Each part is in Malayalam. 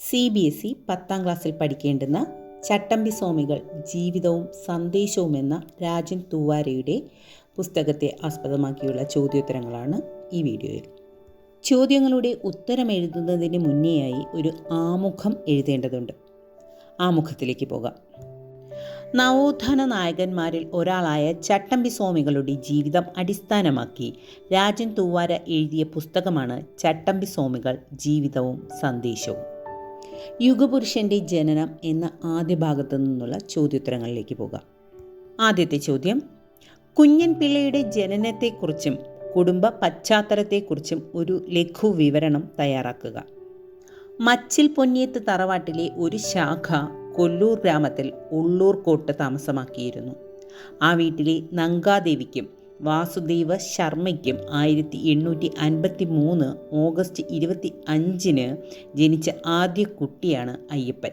സി ബി എസ് ഇ പത്താം ക്ലാസ്സിൽ പഠിക്കേണ്ടുന്ന ചട്ടമ്പി സ്വാമികൾ ജീവിതവും സന്ദേശവും എന്ന രാജൻ തൂവാരയുടെ പുസ്തകത്തെ ആസ്പദമാക്കിയുള്ള ചോദ്യോത്തരങ്ങളാണ് ഈ വീഡിയോയിൽ. ചോദ്യങ്ങളുടെ ഉത്തരം എഴുതുന്നതിന് മുന്നേയായി ഒരു ആമുഖം എഴുതേണ്ടതുണ്ട്. ആമുഖത്തിലേക്ക് പോകാം. നവോത്ഥാന നായകന്മാരിൽ ഒരാളായ ചട്ടമ്പി സ്വാമികളുടെ ജീവിതം അടിസ്ഥാനമാക്കി രാജൻ തൂവാര എഴുതിയ പുസ്തകമാണ് ചട്ടമ്പി സ്വാമികൾ ജീവിതവും സന്ദേശവും. യുഗപുരുഷന്റെ ജനനം എന്ന ആദ്യ ഭാഗത്തു നിന്നുള്ള ചോദ്യോത്തരങ്ങളിലേക്ക് പോകാം. ആദ്യത്തെ ചോദ്യം കുഞ്ഞൻ പിള്ളയുടെ ജനനത്തെക്കുറിച്ചും കുടുംബ പശ്ചാത്തലത്തെക്കുറിച്ചും ഒരു ലഘു വിവരണം തയ്യാറാക്കുക. മച്ചിൽ പൊന്നിയത്ത് തറവാട്ടിലെ ഒരു ശാഖ കൊല്ലൂർ ഗ്രാമത്തിൽ ഉള്ളൂർ കോട്ട് താമസമാക്കിയിരുന്നു. ആ വീട്ടിലെ നങ്കാദേവിക്കും വാസുദേവ ശർമ്മയ്ക്കും ആയിരത്തി എണ്ണൂറ്റി അൻപത്തി മൂന്ന് ഓഗസ്റ്റ് ഇരുപത്തി അഞ്ചിന് ജനിച്ച ആദ്യ കുട്ടിയാണ് അയ്യപ്പൻ.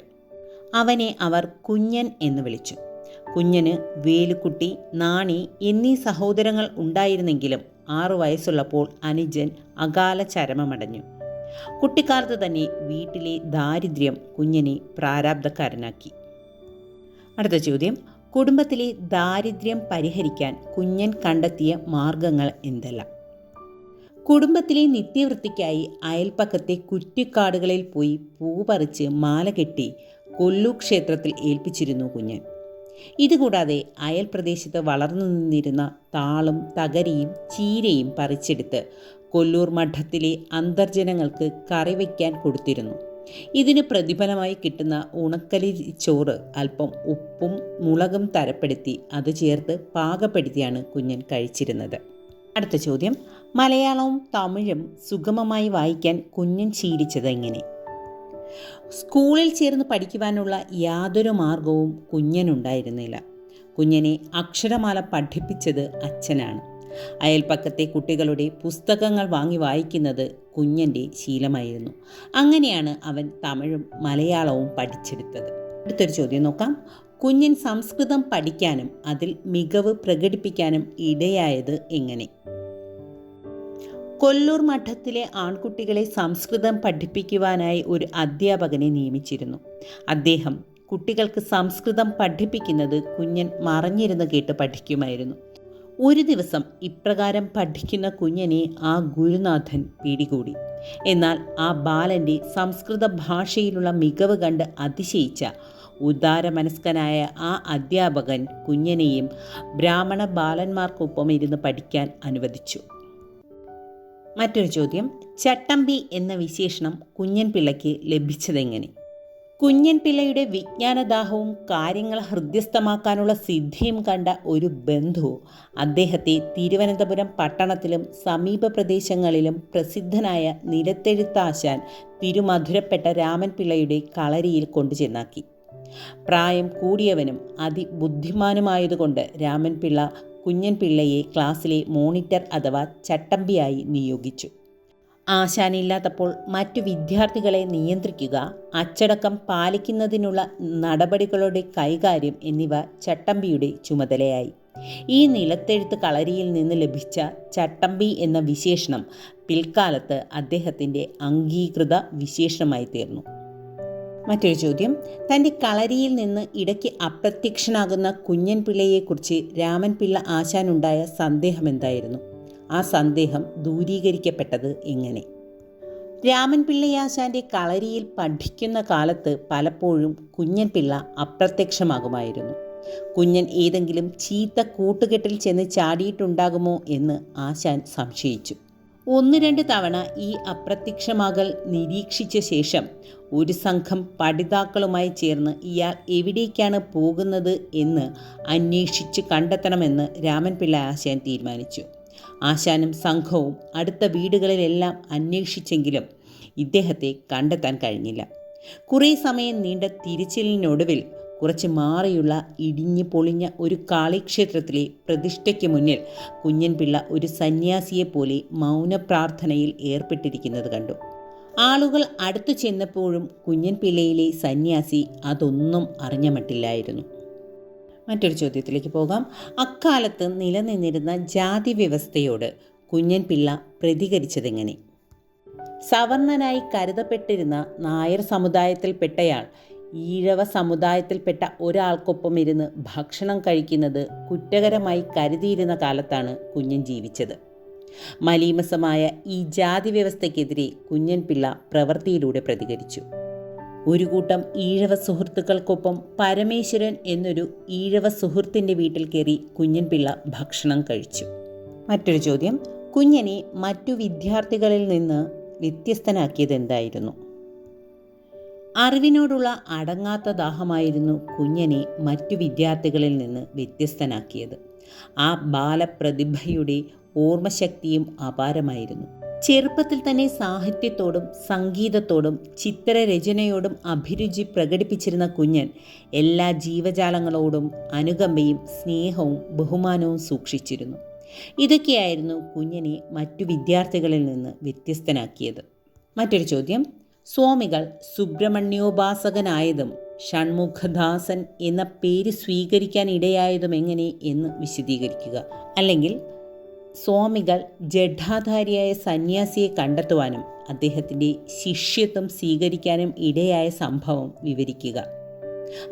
അവനെ അവർ കുഞ്ഞൻ എന്ന് വിളിച്ചു. കുഞ്ഞന് വേലുക്കുട്ടി നാണി എന്നീ സഹോദരങ്ങൾ ഉണ്ടായിരുന്നെങ്കിലും ആറു വയസ്സുള്ളപ്പോൾ അനുജൻ അകാല ചരമമടഞ്ഞു. കുട്ടിക്കാലത്ത് തന്നെ വീട്ടിലെ ദാരിദ്ര്യം കുഞ്ഞിനെ പ്രാരാബ്ധക്കാരനാക്കി. അടുത്ത ചോദ്യം. കുടുംബത്തിലെ ദാരിദ്ര്യം പരിഹരിക്കാൻ കുഞ്ഞൻ കണ്ടെത്തിയ മാർഗങ്ങൾ എന്തെല്ലാം? കുടുംബത്തിലെ നിത്യവൃത്തിക്കായി അയൽപ്പക്കത്തെ കുറ്റിക്കാടുകളിൽ പോയി പൂ പറിച്ച് മാല കെട്ടി കൊല്ലു ക്ഷേത്രത്തിൽ ഏൽപ്പിച്ചിരുന്നു കുഞ്ഞൻ. ഇതുകൂടാതെ അയൽ പ്രദേശത്ത് വളർന്നു നിന്നിരുന്ന താളും തകരിയും ചീരയും പറിച്ചെടുത്ത് കൊല്ലൂർ മഠത്തിലെ അന്തർജനങ്ങൾക്ക് കറിവയ്ക്കാൻ കൊടുത്തിരുന്നു. ഇതിന് പ്രതിഫലമായി കിട്ടുന്ന ഉണക്കലി ചോറ് അല്പം ഉപ്പും മുളകും തരപ്പെടുത്തി അത് ചേർത്ത് പാകപ്പെടുത്തിയാണ് കുഞ്ഞൻ കഴിച്ചിരുന്നത്. അടുത്ത ചോദ്യം. മലയാളവും തമിഴും സുഗമമായി വായിക്കാൻ കുഞ്ഞൻ ശീലിച്ചത് എങ്ങനെ? സ്കൂളിൽ ചേർന്ന് പഠിക്കുവാനുള്ള യാതൊരു മാർഗവും കുഞ്ഞനുണ്ടായിരുന്നില്ല. കുഞ്ഞനെ അക്ഷരമാല പഠിപ്പിച്ചത് അച്ഛനാണ്. അയൽപ്പക്കത്തെ കുട്ടികളുടെ പുസ്തകങ്ങൾ വാങ്ങി വായിക്കുന്നത് കുഞ്ഞന്റെ ശീലമായിരുന്നു. അങ്ങനെയാണ് അവൻ തമിഴും മലയാളവും പഠിച്ചെടുത്തത്. അടുത്തൊരു ചോദ്യം നോക്കാം. കുഞ്ഞൻ സംസ്കൃതം പഠിക്കാനും അതിൽ മികവ് പ്രകടിപ്പിക്കാനും ഇടയായത് എങ്ങനെ? കൊല്ലൂർ മഠത്തിലെ ആൺകുട്ടികളെ സംസ്കൃതം പഠിപ്പിക്കുവാനായി ഒരു അധ്യാപകനെ നിയമിച്ചിരുന്നു. അദ്ദേഹം കുട്ടികൾക്ക് സംസ്കൃതം പഠിപ്പിക്കുന്നത് കുഞ്ഞൻ മറഞ്ഞിരുന്ന് കേട്ട് പഠിക്കുമായിരുന്നു. ഒരു ദിവസം ഇപ്രകാരം പഠിക്കുന്ന കുഞ്ഞനെ ആ ഗുരുനാഥൻ പിടികൂടി. എന്നാൽ ആ ബാലന്റെ സംസ്കൃത ഭാഷയിലുള്ള മികവ് കണ്ട് അതിശയിച്ച ഉദാരമനസ്കനായ ആ അധ്യാപകൻ കുഞ്ഞനെയും ബ്രാഹ്മണ ബാലന്മാർക്കൊപ്പം ഇരുന്ന് പഠിക്കാൻ അനുവദിച്ചു. മറ്റൊരു ചോദ്യം ചട്ടമ്പി എന്ന വിശേഷണം കുഞ്ഞൻ പിള്ളയ്ക്ക് ലഭിച്ചതെങ്ങനെ? കുഞ്ഞൻ പിള്ളയുടെ വിജ്ഞാനദാഹവും കാര്യങ്ങൾ ഹൃദ്യസ്ഥമാക്കാനുള്ള സിദ്ധിയും കണ്ട ഒരു ബന്ധു അദ്ദേഹത്തെ തിരുവനന്തപുരം പട്ടണത്തിലും സമീപ പ്രദേശങ്ങളിലും പ്രസിദ്ധനായ നിലത്തെഴുത്താശാൻ തിരുമധുരപ്പെട്ട രാമൻ പിള്ളയുടെ കളരിയിൽ കൊണ്ടുചെന്നാക്കി. പ്രായം കൂടിയവനും അതിബുദ്ധിമാനുമായതുകൊണ്ട് രാമൻ പിള്ള കുഞ്ഞൻ പിള്ളയെ ക്ലാസ്സിലെ മോണിറ്റർ അഥവാ ചട്ടമ്പിയായി നിയോഗിച്ചു. ആശാനില്ലാത്തപ്പോൾ മറ്റു വിദ്യാർത്ഥികളെ നിയന്ത്രിക്കുക അച്ചടക്കം പാലിക്കുന്നതിനുള്ള നടപടികളുടെ കൈകാര്യം എന്നിവ ചട്ടമ്പിയുടെ ചുമതലയായി. ഈ നിലത്തെഴുത്ത് കളരിയിൽ നിന്ന് ലഭിച്ച ചട്ടമ്പി എന്ന വിശേഷണം പിൽക്കാലത്ത് അദ്ദേഹത്തിന്റെ അംഗീകൃത വിശേഷണമായി തീർന്നു. മറ്റൊരു ചോദ്യം. തന്റെ കളരിയിൽ നിന്ന് ഇടയ്ക്ക് അപ്രത്യക്ഷനാകുന്ന കുഞ്ഞൻ പിള്ളയെക്കുറിച്ച് രാമൻ പിള്ള ആശാനുണ്ടായ സന്ദേഹം എന്തായിരുന്നു? ആ സന്ദേഹം ദൂരീകരിക്കപ്പെട്ടത് എങ്ങനെ? രാമൻ പിള്ളയാശാന്റെ കളരിയിൽ പഠിക്കുന്ന കാലത്ത് പലപ്പോഴും കുഞ്ഞൻ പിള്ള അപ്രത്യക്ഷമാകുമായിരുന്നു. കുഞ്ഞൻ ഏതെങ്കിലും ചീത്ത കൂട്ടുകെട്ടിൽ ചെന്ന് ചാടിയിട്ടുണ്ടാകുമോ എന്ന് ആശാൻ സംശയിച്ചു. ഒന്ന് രണ്ട് തവണ ഈ അപ്രത്യക്ഷമാകൽ നിരീക്ഷിച്ച ശേഷം ഒരു സംഘം പഠിതാക്കളുമായി ചേർന്ന് ഇയാൾ എവിടേക്കാണ് പോകുന്നത് എന്ന് അന്വേഷിച്ച് കണ്ടെത്തണമെന്ന് രാമൻപിള്ള ആശാൻ തീരുമാനിച്ചു. ആശാനും സംഘവും അടുത്ത വീടുകളിലെല്ലാം അന്വേഷിച്ചെങ്കിലും ഇദ്ദേഹത്തെ കണ്ടെത്താൻ കഴിഞ്ഞില്ല. കുറേ സമയം നീണ്ട തിരിച്ചിലിനൊടുവിൽ കുറച്ച് മാറിയുള്ള ഇടിഞ്ഞു പൊളിഞ്ഞ ഒരു കാളിക്ഷേത്രത്തിലെ പ്രതിഷ്ഠയ്ക്ക് മുന്നിൽ കുഞ്ഞൻപിള്ള ഒരു സന്യാസിയെപ്പോലെ മൗനപ്രാർത്ഥനയിൽ ഏർപ്പെട്ടിരിക്കുന്നത് കണ്ടു. ആളുകൾ അടുത്തു ചെന്നപ്പോഴും കുഞ്ഞൻപിള്ളയിലെ സന്യാസി അതൊന്നും അറിഞ്ഞ മട്ടില്ലായിരുന്നു മറ്റൊരു ചോദ്യത്തിലേക്ക് പോകാം. അക്കാലത്ത് നിലനിന്നിരുന്ന ജാതി വ്യവസ്ഥയോട് കുഞ്ഞൻ പിള്ള പ്രതികരിച്ചതെങ്ങനെ? സവർണനായി കരുതപ്പെട്ടിരുന്ന നായർ സമുദായത്തിൽപ്പെട്ടയാൾ ഈഴവ സമുദായത്തിൽപ്പെട്ട ഒരാൾക്കൊപ്പം ഇരുന്ന് ഭക്ഷണം കഴിക്കുന്നത് കുറ്റകരമായി കരുതിയിരുന്ന കാലത്താണ് കുഞ്ഞൻ ജീവിച്ചത്. മലീമസമായ ഈ ജാതി വ്യവസ്ഥയ്ക്കെതിരെ കുഞ്ഞൻ പിള്ള പ്രവൃത്തിയിലൂടെ പ്രതികരിച്ചു. ഒരു കൂട്ടം ഈഴവ സുഹൃത്തുക്കൾക്കൊപ്പം പരമേശ്വരൻ എന്നൊരു ഈഴവ സുഹൃത്തിന്റെ വീട്ടിൽ കയറി കുഞ്ഞൻപിള്ള ഭക്ഷണം കഴിച്ചു. മറ്റൊരു ചോദ്യം കുഞ്ഞനെ മറ്റു വിദ്യാർത്ഥികളിൽ നിന്ന് വ്യത്യസ്തനാക്കിയത് എന്തായിരുന്നു? അറിവിനോടുള്ള അടങ്ങാത്ത ദാഹമായിരുന്നു കുഞ്ഞനെ മറ്റു വിദ്യാർത്ഥികളിൽ നിന്ന് വ്യത്യസ്തനാക്കിയത്. ആ ബാലപ്രതിഭയുടെ ഓർമ്മശക്തിയും അപാരമായിരുന്നു. ചെറുപ്പത്തിൽ തന്നെ സാഹിത്യത്തോടും സംഗീതത്തോടും ചിത്രരചനയോടും അഭിരുചി പ്രകടിപ്പിച്ചിരുന്ന കുഞ്ഞൻ എല്ലാ ജീവജാലങ്ങളോടും അനുകമ്പയും സ്നേഹവും ബഹുമാനവും സൂക്ഷിച്ചിരുന്നു. ഇതൊക്കെയായിരുന്നു കുഞ്ഞനെ മറ്റു വിദ്യാർത്ഥികളിൽ നിന്ന് വ്യത്യസ്തനാക്കിയത്. മറ്റൊരു ചോദ്യം സ്വാമികൾ സുബ്രഹ്മണ്യോപാസകനായതും ഷൺമുഖദാസൻ എന്ന പേര് സ്വീകരിക്കാൻ ഇടയായതും എങ്ങനെ എന്ന് വിശദീകരിക്കുക. അല്ലെങ്കിൽ സ്വാമികൾ ജഡാധാരിയായ സന്യാസിയെ കണ്ടെത്തുവാനും അദ്ദേഹത്തിന്റെ ശിഷ്യത്വം സ്വീകരിക്കാനും ഇടയായ സംഭവം വിവരിക്കുക.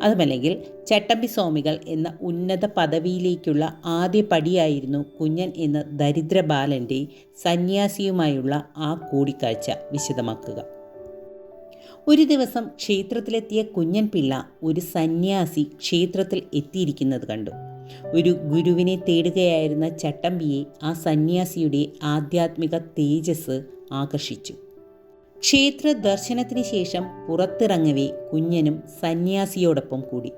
അതുമല്ലെങ്കിൽ ചട്ടമ്പി സ്വാമികൾ എന്ന ഉന്നത പദവിയിലേക്കുള്ള ആദ്യ പടിയായിരുന്നു കുഞ്ഞൻ എന്ന ദരിദ്ര ബാലന്റെ സന്യാസിയുമായുള്ള ആ കൂടിക്കാഴ്ച വിശദമാക്കുക. ഒരു ദിവസം ക്ഷേത്രത്തിലെത്തിയ കുഞ്ഞൻ പിള്ള ഒരു സന്യാസി ക്ഷേത്രത്തിൽ എത്തിയിരിക്കുന്നത് കണ്ടു. ഒരു ഗുരുവിനെ തേടുകയായിരുന്ന ചട്ടമ്പിയെ ആ സന്യാസിയുടെ ആധ്യാത്മിക തേജസ് ആകർഷിച്ചു. ക്ഷേത്ര ദർശനത്തിന് ശേഷം പുറത്തിറങ്ങവേ കുഞ്ഞനും സന്യാസിയോടൊപ്പം കൂടി.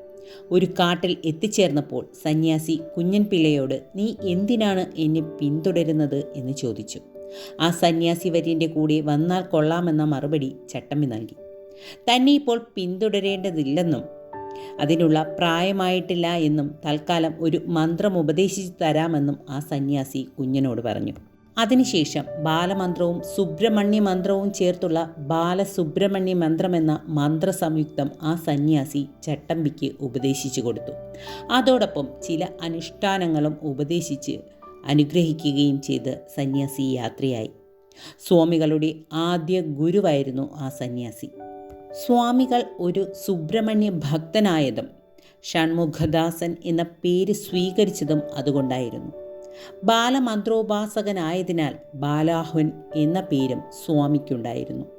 ഒരു കാട്ടിൽ എത്തിച്ചേർന്നപ്പോൾ സന്യാസി കുഞ്ഞൻ പിള്ളയോട് നീ എന്തിനാണ് എന്നെ പിന്തുടരുന്നത്? എന്ന് ചോദിച്ചു. ആ സന്യാസി വര്യന്റെ കൂടെ വന്നാൽ കൊള്ളാമെന്ന മറുപടി ചട്ടമ്പി നൽകി. തന്നെ ഇപ്പോൾ പിന്തുടരേണ്ടതില്ലെന്നും അതിനുള്ള പ്രായമായിട്ടില്ല എന്നും തൽക്കാലം ഒരു മന്ത്രം ഉപദേശിച്ചു തരാമെന്നും ആ സന്യാസി കുഞ്ഞിനോട് പറഞ്ഞു. അതിനുശേഷം ബാലമന്ത്രവും സുബ്രഹ്മണ്യ മന്ത്രവും ചേർത്തുള്ള ബാലസുബ്രഹ്മണ്യ മന്ത്രമെന്ന മന്ത്രസംയുക്തം ആ സന്യാസി ചട്ടമ്പിക്ക് ഉപദേശിച്ചു കൊടുത്തു. അതോടൊപ്പം ചില അനുഷ്ഠാനങ്ങളും ഉപദേശിച്ച് അനുഗ്രഹിക്കുകയും ചെയ്ത് സന്യാസി യാത്രയായി. സ്വാമികളുടെ ആദ്യ ഗുരുവായിരുന്നു ആ സന്യാസി. സ്വാമികൾ ഒരു സുബ്രഹ്മണ്യ ഭക്തനായതും ഷൺമുഖദാസൻ എന്ന പേര് സ്വീകരിച്ചതും അതുകൊണ്ടായിരുന്നു. ബാലമന്ത്രോപാസകനായതിനാൽ ബാലാഹുൻ എന്ന പേരും സ്വാമിക്കുണ്ടായിരുന്നു.